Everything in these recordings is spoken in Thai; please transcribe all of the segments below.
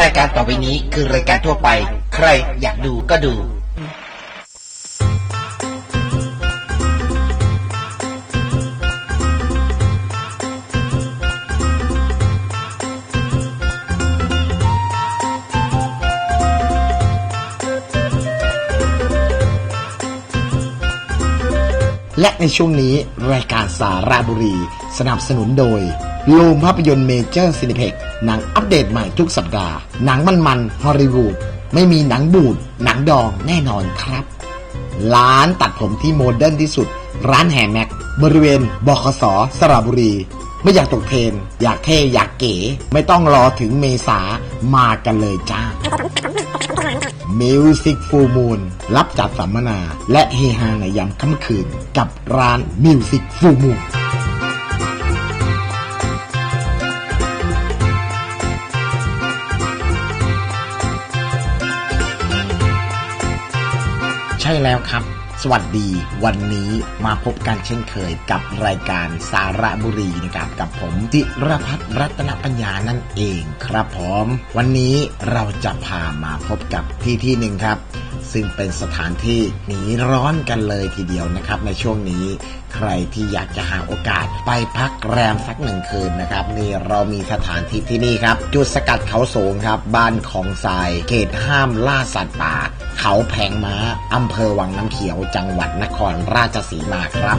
รายการต่อไปนี้คือรายการทั่วไป ใครอยากดูก็ดู และในช่วงนี้รายการสาราบุรี สนับสนุนโดยโรงภาพยนตร์เมเจอร์ซินิเพ็ก หนังอัปเดตใหม่ทุกสัปดาห์ หนังมันๆฮอลลีวูดไม่มีหนังบูด หนังดองแน่นอนครับ ร้านตัดผมที่โมเดิร์นที่สุด ร้านแฮแม็ก บริเวณบขสสระบุรี ไม่อยากตกเทรนอยากเท่อยากเก๋ ไม่ต้องรอถึงเมษามากันเลยจ้า Music Full Moon รับจัดสัมมนา และเฮฮาในยามค่ำคืน กับร้าน Music Full Moon ช่แล้วครับ สวัสดีวันนี้มาพบกันเช่นเคยกับรายการสาระบุรีนะครับกับผมจิรพัฒน์รัตนปัญญานั่นเองครับผมวันนี้เราจะพามาพบกับที่ที่หนึ่งครับ ซึ่งเป็นสถานที่หนีร้อนกันเลยทีเดียวนะครับ ในช่วงนี้ใครที่อยากจะหาโอกาสไปพักแรมสักหนึ่งคืนนะครับ นี่เรามีสถานที่ที่นี่ครับ จุดสกัดเขาสูงครับ บ้านของทรายเขตห้ามล่าสัตว์ป่า เขาแผงม้าอำเภอวังน้ำเขียวจังหวัดนครราชสีมาครับ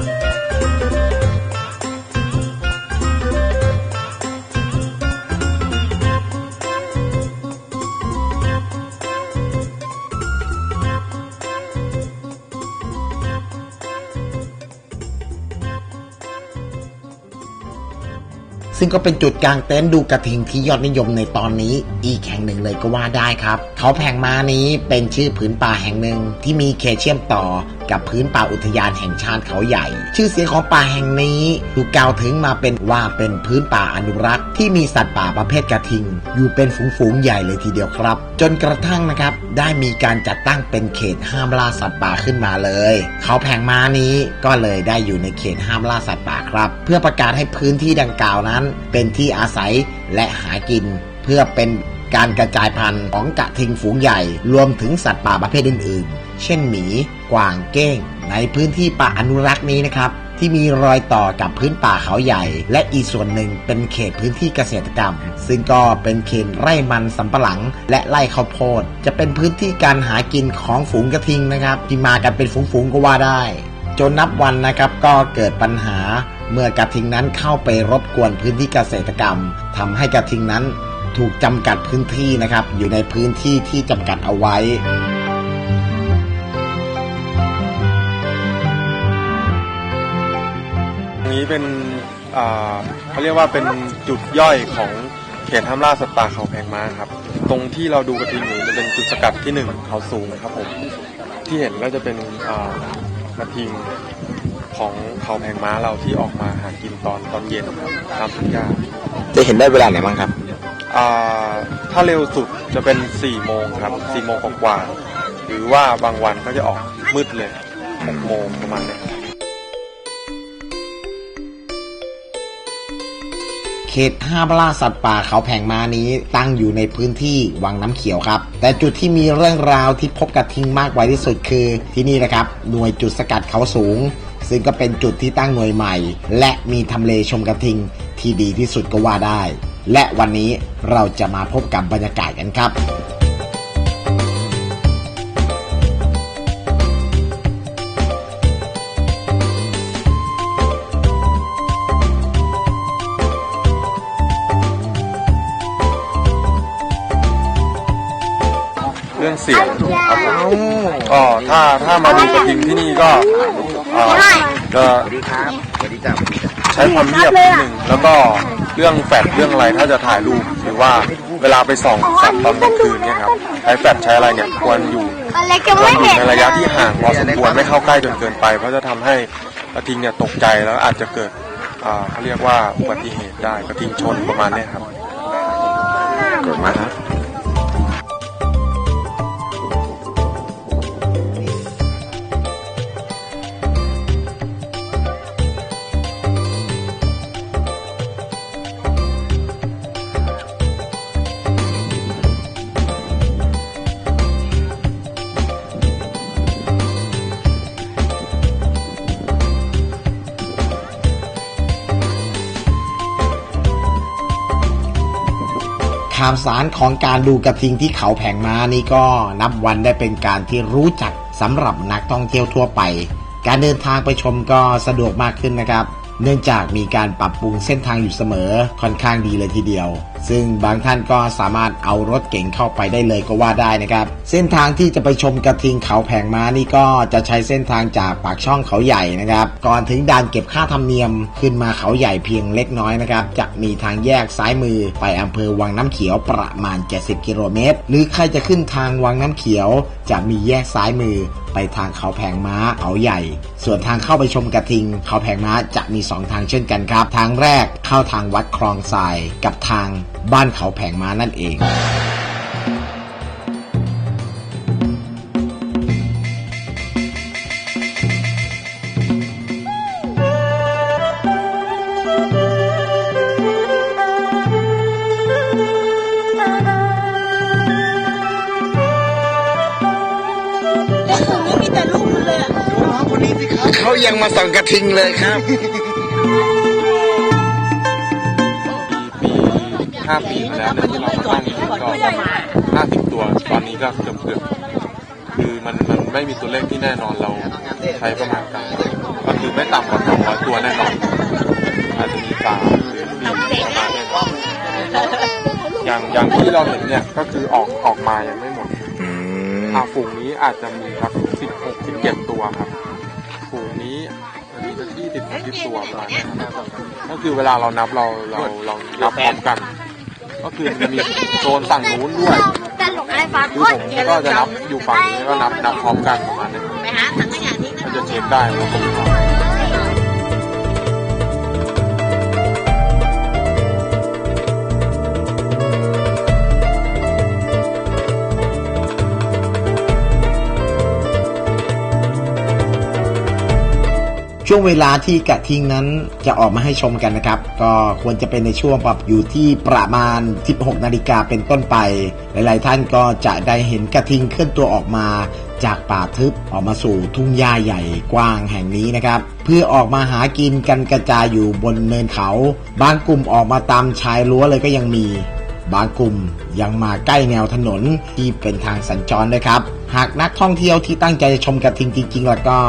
ซึ่งก็เป็นจุดกลางเต็นท์ดูกระทิงที่ยอดนิยมในตอนนี้อีกแห่งหนึ่งเลยก็ว่าได้ครับเขาแผงม้านี้เป็นชื่อผืนป่าแห่งหนึ่งที่มีเขตเชื่อมต่อกับพื้นป่าอุทยานแห่งชาติเขาใหญ่ ชื่อเสียงของป่าแห่งนี้ถูกกล่าวถึงมาเป็นว่าเป็นพื้นป่าอนุรักษ์ ที่มีสัตว์ป่าประเภทกระทิง อยู่เป็นฝูงๆใหญ่เลยทีเดียวครับ จนกระทั่งนะครับ ได้มีการจัดตั้งเป็นเขตห้ามล่าสัตว์ป่าขึ้นมาเลย เขาแผงม้านี้ก็เลยได้อยู่ในเขตห้ามล่าสัตว์ป่าครับ เพื่อประกาศให้พื้นที่ดังกล่าวนั้น เป็นที่อาศัยและหากิน เพื่อเป็น การกระจายพันธุ์ของกระทิงฝูงใหญ่ รวมถึงสัตว์ป่าประเภทอื่นๆ เช่นหมี กวางเก้ง ในพื้นที่ป่าอนุรักษ์นี้นะครับ ที่มีรอยต่อกับพื้นป่าเขาใหญ่ และอีกส่วนหนึ่งเป็นเขตพื้นที่เกษตรกรรม ซึ่งก็เป็นเขตไร่มันสำปะหลัง และไร่ข้าวโพด จะเป็นพื้นที่การหากินของฝูงกระทิงนะครับที่มากันเป็นฝูงๆก็ว่าได้ จนนับวันนะครับก็เกิดปัญหาเมื่อกระทิงนั้นเข้าไปรบกวนพื้นที่เกษตรกรรมทำให้กระทิงนั้น ถูกจำกัดพื้นที่นะครับ อยู่ในพื้นที่ที่จำกัดเอาไว้ตรงนี้เป็นอ่าเขาเรียกว่าเป็นจุดย่อยของเขตห้ามล่าสัตว์ป่าเขาแพงม้าครับ ตรงที่เราดูกระทิงอยู่จะเป็นจุดสกัดที่หนึ่งเขาสูงครับผมที่เห็นก็จะเป็นอ่ากระทิงของเขาแพงม้าเราที่ออกมาหากินตอนตอนเย็นครับตามสัญญาจะเห็นได้เวลาไหนบ้างครับอ่า ถ้าเร็วสุดจะเป็น4ี่โมงครับสี่โมงกว่าหรือว่าบางวันก็จะออกมืดเลยหกโมงประมาณเนี้เขตห้ามล่าสัตว์ป่าเขาแผงมานี้ตั้งอยู่ในพื้นที่วังน้ำเขียวครับ แต่จุดที่มีเรื่องราวที่พบกระทิงมากไว้ที่สุดคือที่นี่นะครับ หน่วยจุดสกัดเขาสูง ซึ่งก็เป็นจุดที่ตั้งหน่วยใหม่ และมีทำเลชมกระทิงที่ดีที่สุดก็ว่าได้ และวันนี้เราจะมาพบกับบรรยากาศกันครับ เรื่องเสียงครับผมก็ถ้าถ้ามาดูกระทิงที่นี่ก็เอ่อจะใช้ความเงียบนิดหนึ่งแล้วก็เรื่องแฟลชเรื่องอะไรถ้าจะถ่ายรูปหรือว่าเวลาไปส่องสัตว์ตอนกลางคืนเนี่ยครับใช้แฟลชใช้อะไรเนี่ยควรอยู่อะไรก็ควไม่รอยู่เห็นในระยะที่ห่างพอสมควรไม่เข้าใกล้จนเกินไป เพราะจะทำให้กระทิงเนี่ยตกใจแล้วอาจจะเกิดอ่าเขาเรียกว่าอุบัติเหตุได้กระทิงชนประมาณเนี้ยครับกดมาครับามสารของการดูกระทิงที่เขาแผงม้านี่ก็นับวันได้เป็นการที่รู้จักสำหรับนักท่องเที่ยวทั่วไป การเดินทางไปชมก็สะดวกมากขึ้นนะครับ เนื่องจากมีการปรับปรุงเส้นทางอยู่เสมอค่อนข้างดีเลยทีเดียวซึ่งบางท่านก็สามารถเอารถเก๋งเข้าไปได้เลยก็ว่าได้นะครับ เส้นทางที่จะไปชมกระทิงเขาแผงม้านี่ก็จะใช้เส้นทางจากปากช่องเขาใหญ่นะครับ ก่อนถึงด่านเก็บค่าธรรมเนียมขึ้นมาเขาใหญ่เพียงเล็กน้อยนะครับจะมีทางแยกซ้ายมือไปอำเภอวังน้ำเขียวประมาณ 70 กิโลเมตร หรือใครจะขึ้นทางวังน้ำเขียว จะมีแยกซ้ายมือไปทางเขาแผงม้าเขาใหญ่ ส่วนทางเข้าไปชมกระทิง เขาแผงม้าจะมี 2 ทางเช่นกันครับ ทางแรกเข้าทางวัดคลองทรายกับทางบ้านเขาแผงม้านั่นเองแล้วกลุ่มนี้มีแต่ลูกมันเลยอะเขายังมาส่องกระทิงเลยครับ ห้าปีมาแล้วเนี่ยที่เรามาตั้งนี่ก็ห้าสิบตัว ตอนนี้ก็เกือบเกือบคือมันมันไม่มีตัวเลขที่แน่นอนเราใช้ประมาณการก็คือไม่ต่ำกว่าสองร้อยตัวแน่นอนอาจจะมีสามหรือสี่ประมาณนี้อย่างอย่างที่เราเห็นเนี่ยก็คือออกออกมายังไม่หมดอ่าฝูงนี้อาจจะมีครับสิบหกสิบเจ็ดตัวครับฝูงนี้มันมีที่สิบสิบตัวประมาณนี้ครับก็คือเวลาเรานับเราเราเรานับพร้อมกัน ก็คือมันจะมีโซนฝั่งนู้นด้วยตลกอะไรฟังคือผมก็จะนับอยู่ฝั่งนี้ก็นับนับพร้อมกันประมาณนี้ไปหาถังขยะนี้ก็จะเช็คได้ว่าผม ช่วงเวลาที่กระทิงนั้นจะออกมาให้ชมกันนะครับ ก็ควรจะเป็นในช่วงปรับอยู่ที่ประมาณ 16 นาฬิกาเป็นต้นไป หลายๆ ท่านก็จะได้เห็นกระทิงเคลื่อนตัวออกมาจากป่าทึบออกมาสู่ทุ่งหญ้าใหญ่กว้างแห่งนี้นะครับ เพื่อออกมาหากินกันกระจายอยู่บนเนินเขา บางกลุ่มออกมาตามชายรั้วเลยก็ยังมี บางกลุ่มยังมาใกล้แนวถนนที่เป็นทางสัญจรด้วยครับ หากนักท่องเที่ยวที่ตั้งใจจะชมกระทิงจริงๆ แล้วก็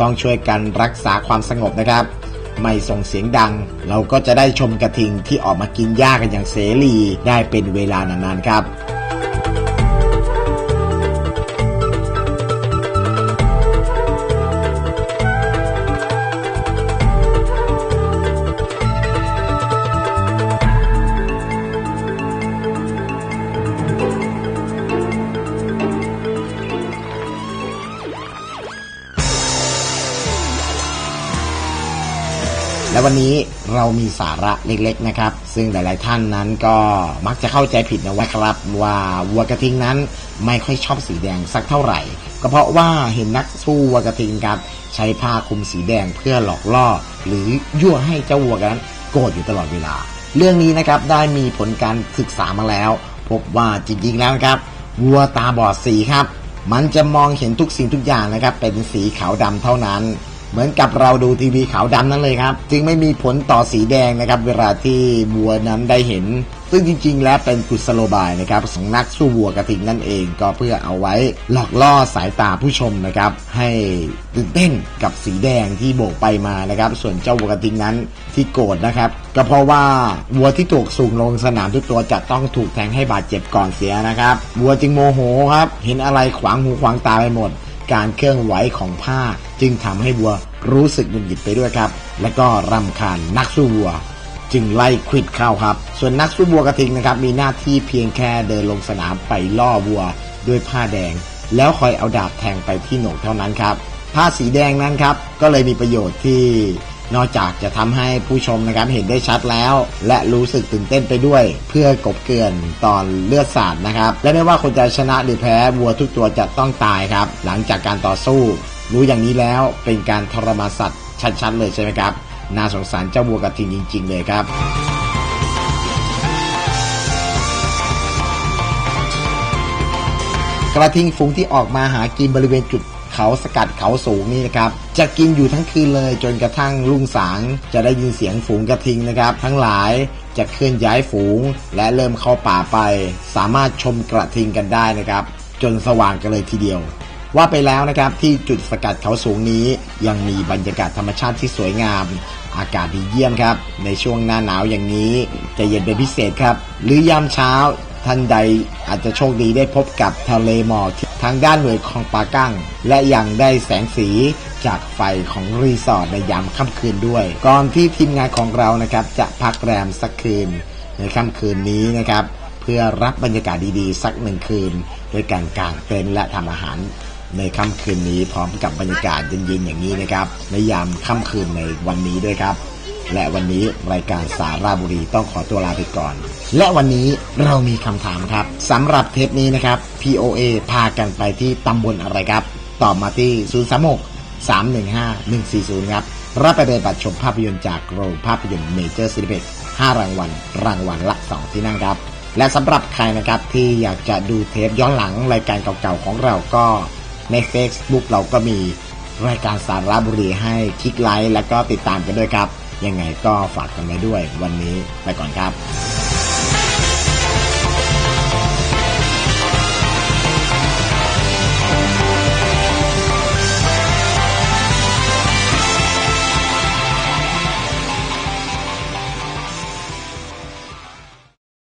ต้องช่วยกันรักษาความสงบนะครับ ไม่ส่งเสียงดัง เราก็จะได้ชมกระทิงที่ออกมากินหญ้ากันอย่างเสรีได้เป็นเวลานานๆครับ วันนี้เรามีสาระเล็กๆนะครับ ซึ่งหลาย ๆ ท่านนั้นก็มักจะเข้าใจผิดนะว่าครับ ว่าวัวกระทิงนั้นไม่ค่อยชอบสีแดงสักเท่าไหร่ ก็เพราะว่าเห็นนักสู้วัวกระทิงครับ ใช้ผ้าคลุมสีแดงเพื่อหลอกล่อ หรือยั่วให้เจ้าวัวนั้นโกรธอยู่ตลอดเวลา เรื่องนี้นะครับได้มีผลการศึกษามาแล้ว พบว่าจริงๆแล้วครับวัวตาบอดสีครับ มันจะมองเห็นทุกสิ่งทุกอย่างนะครับ เป็นสีขาวดำเท่านั้น เหมือนกับเราดูทีวีขาวดำนั่นเลยครับ จึงไม่มีผลต่อสีแดงนะครับ เวลาที่วัวนั้นได้เห็น ซึ่งจริง ๆ แล้วเป็นกุศโลบายนะครับของนักสู้วัวกระทิงนั่นเอง ก็เพื่อเอาไว้หลอกล่อสายตาผู้ชมนะครับ ให้ตื่นเต้นกับสีแดงที่โบกไปมานะครับ ส่วนเจ้าวัวกระทิงนั้นที่โกรธนะครับ ก็เพราะว่าวัวที่ถูกส่งลงสนามทุกตัวจะต้องถูกแทงให้บาดเจ็บก่อนเสียนะครับวัวจึงโมโหครับ เห็นอะไรขวางหูขวางตาไปหมด การเคลื่อนไหวของผ้า จึงทำให้วัวรู้สึกหงุดหงิดไปด้วยครับ และก็รำคาญนักสู้วัว จึงไล่ควิดเข้าครับ ส่วนนักสู้วัวกระทิงนะครับมีหน้าที่เพียงแค่เดินลงสนามไปล่อวัวด้วยผ้าแดง แล้วคอยเอาดาบแทงไปที่โหนกเท่านั้นครับผ้าสีแดงนั้นครับก็เลยมีประโยชน์ที่ นอกจากจะทำให้ผู้ชมนะครับเห็นได้ชัดแล้ว และรู้สึกตื่นเต้นไปด้วย เพื่อกบเกลื่อนตอนเลือดสาดนะครับ และไม่ว่าคนจะชนะหรือแพ้วัวทุกตัวจะต้องตายครับ หลังจากการต่อสู้ รู้อย่างนี้แล้วเป็นการทรมานสัตว์ชัดๆเลยใช่ไหมครับน่าสงสารเจ้าวัวกระทิงจริง ๆ เลยครับกระทิงฝูงที่ออกมาหากินบริเวณจุด เขาสกัดเขาสูงนี่นะครับจะกินอยู่ทั้งคืนเลยจนกระทั่งรุ่งสาง จะได้ยินเสียงฝูงกระทิงนะครับ ทั้งหลายจะเคลื่อนย้ายฝูง และเริ่มเข้าป่าไป สามารถชมกระทิงกันได้นะครับ จนสว่างกันเลยทีเดียวว่าไปแล้วนะครับที่จุดสกัดเขาสูงนี้ ยังมีบรรยากาศธรรมชาติที่สวยงาม อากาศดีเยี่ยมครับ ในช่วงหน้าหนาวอย่างนี้จะเย็นเป็นพิเศษครับ หรือยามเช้าท่านใดอาจจะโชคดีได้พบกับทะเลหมอกางด้านหน่วยของปากั้ง และยังได้แสงสีจากไฟของรีสอร์ทในยามค่ำคืนด้วย ก่อนที่ทีมงานของเรานะครับจะพักแรมสักคืนในค่ำคืนนี้นะครับ เพื่อรับบรรยากาศดีๆ สักหนึ่งคืน โดยการกางเต็นท์และทำอาหารในค่ำคืนนี้พร้อมกับบรรยากาศเย็นๆอย่างนี้นะครับในยามค่ำคืนในวันนี้ด้วยครับ และวันนี้รายการสาราบุรีต้องขอตัวลาไปก่อน และวันนี้เรามีคำถามครับสำหรับเทปนี้นะครับ POA พากันไปที่ตำบลอะไรครับ ตอบมาที่ 036 315 140 ครับ รับไปเลยบัตรชมภาพยนตร์จากโรงภาพยนตร์เมเจอร์ซีนิเพ็ก5รางวัล รางวัลละ 2 ที่นั่งครับ และสำหรับใครนะครับที่อยากจะดูเทปย้อนหลังรายการเก่าๆของเราก็ใน Facebook เราก็มีรายการสาระบุรีให้คลิกไลค์แล้วก็ติดตามกันด้วยครับ ยังไงก็ฝากกันไว้ด้วยวันนี้ไปก่อนครับ